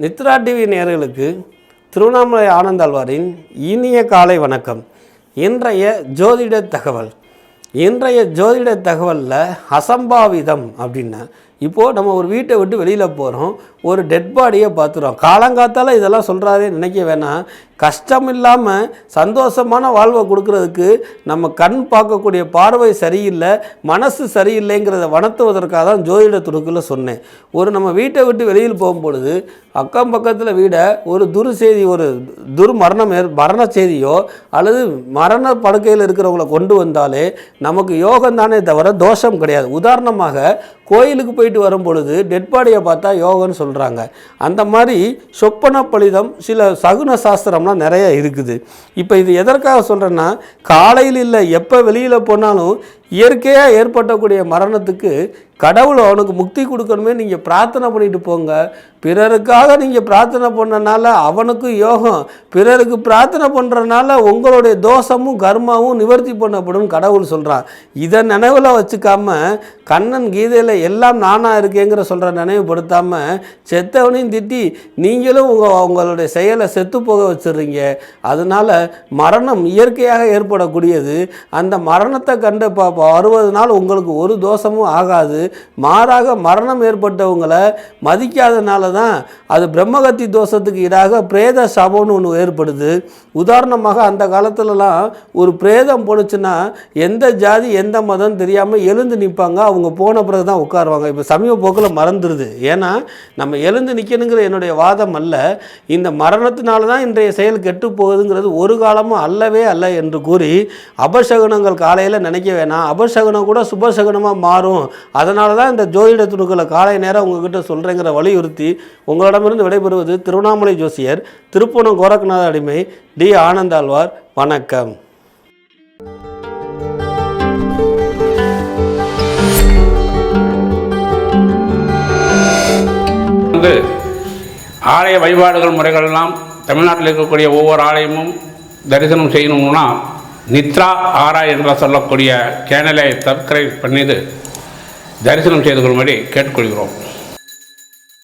நித்ரா TV நேர்களுக்கு திருவண்ணாமலை ஆனந்தாழ்வாரின் இனிய காலை வணக்கம். இன்றைய ஜோதிட தகவல். இன்றைய ஜோதிட தகவலில் அசம்பாவிதம் அப்படின்னா இப்போது நம்ம ஒரு வீட்டை விட்டு வெளியில் போகிறோம் ஒரு டெட் பாடியை பார்த்துறோம். காலங்காத்தால் இதெல்லாம் சொல்கிறாரே நினைக்க வேணாம். கஷ்டம் இல்லாமல் சந்தோஷமான வாழ்வை கொடுக்கறதுக்கு நம்ம கண் பார்க்கக்கூடிய பார்வை சரியில்லை மனசு சரியில்லைங்கிறத வணத்துவதற்காக தான் ஜோதிட துணுக்கில் சொன்னேன். ஒரு நம்ம வீட்டை விட்டு வெளியில் போகும்பொழுது அக்கம் பக்கத்தில் வீட ஒரு துரு செய்தி ஒரு துர் மரணம் மரண செய்தியோ அல்லது மரண படுக்கையில் இருக்கிறவங்கள கொண்டு வந்தாலே நமக்கு யோகம் தானே தவிர தோஷம் கிடையாது. உதாரணமாக கோயிலுக்கு போயிட்டு வரும் பொழுது டெட் பாடியை பார்த்தா யோகன்னு சொல்கிறாங்க அந்த மாதிரி சொப்பன பலிதம் சில சகுன சாஸ்திரம்லாம் நிறைய இருக்குது. இப்போ இது எதற்காக சொல்கிறேன்னா காலையில் இல்லை எப்போ வெளியில் போனாலும் இயற்கையாக ஏற்பட்டக்கூடிய மரணத்துக்கு கடவுள் அவனுக்கு முக்தி கொடுக்கணுமே நீங்கள் பிரார்த்தனை பண்ணிட்டு போங்க. பிறருக்காக நீங்கள் பிரார்த்தனை பண்ணனால அவனுக்கு யோகம். பிறருக்கு பிரார்த்தனை பண்ணுறனால உங்களுடைய தோஷமும் கர்மாவும் நிவர்த்தி பண்ணப்படும் கடவுள் சொல்கிறான் இதை நினைவில் வச்சுக்காம கண்ணன் கீதையில் எல்லாம் நானாக இருக்கேங்கிற சொல்கிற நினைவுபடுத்தாமல் செத்தவனையும் திட்டி நீங்களும் உங்கள் உங்களுடைய செயலை செத்து போக வச்சிடுறீங்க. அதனால் மரணம் இயற்கையாக ஏற்படக்கூடியது. அந்த மரணத்தை கண்டு பார்ப்போம் அறுபது வருவதனால் உங்களுக்கு ஒரு தோஷமும் ஆகாது. மாறாக மரணம் ஏற்பட்டவங்களை மதிக்காதனால தான் அது பிரம்மகத்தி தோஷத்துக்கு ஈடாக பிரேத சபம்னு ஒன்று ஏற்படுது. உதாரணமாக அந்த காலத்துலலாம் ஒரு பிரேதம் போணுச்சுன்னா எந்த ஜாதி எந்த மதம் தெரியாமல் எழுந்து நிற்பாங்க அவங்க போன பிறகு தான் உட்காருவாங்க. இப்போ சமீப போக்கில் மறந்துடுது ஏன்னா நம்ம எழுந்து நிற்கணுங்கிற என்னுடைய வாதம் அல்ல. இந்த மரணத்தினால தான் இன்றைய செயல் கெட்டு போகுதுங்கிறது ஒரு காலமும் அல்லவே அல்ல என்று கூறி அபசகுனங்கள் காலையில் நினைக்க வேணாம். அபசகுனம் கூட சுபசகுனமாக மாறும். அதனால தான் இந்த ஜோதிட துணுக்களை காலை நேரம் உங்ககிட்ட சொல்கிறேங்கிற வலியுறுத்தி உங்களிடமிருந்து விடைபெறுவது திருவண்ணாமலை ஜோசியர் திருப்பூணம் கோரக்நாத அடிமை டி ஆனந்தாழ்வார் வணக்கம். வந்து ஆலய வழிபாடுகள் முறைகள்லாம் தமிழ்நாட்டில் இருக்கக்கூடிய ஒவ்வொரு ஆலயமும் தரிசனம் செய்யணும்னா நித்ரா ஆரா என்று சொல்லக்கூடிய சேனலை சப்ஸ்கிரைப் பண்ணிது தரிசனம் செய்து கொள்ளும்படி கேட்டுக்கொள்கிறோம்.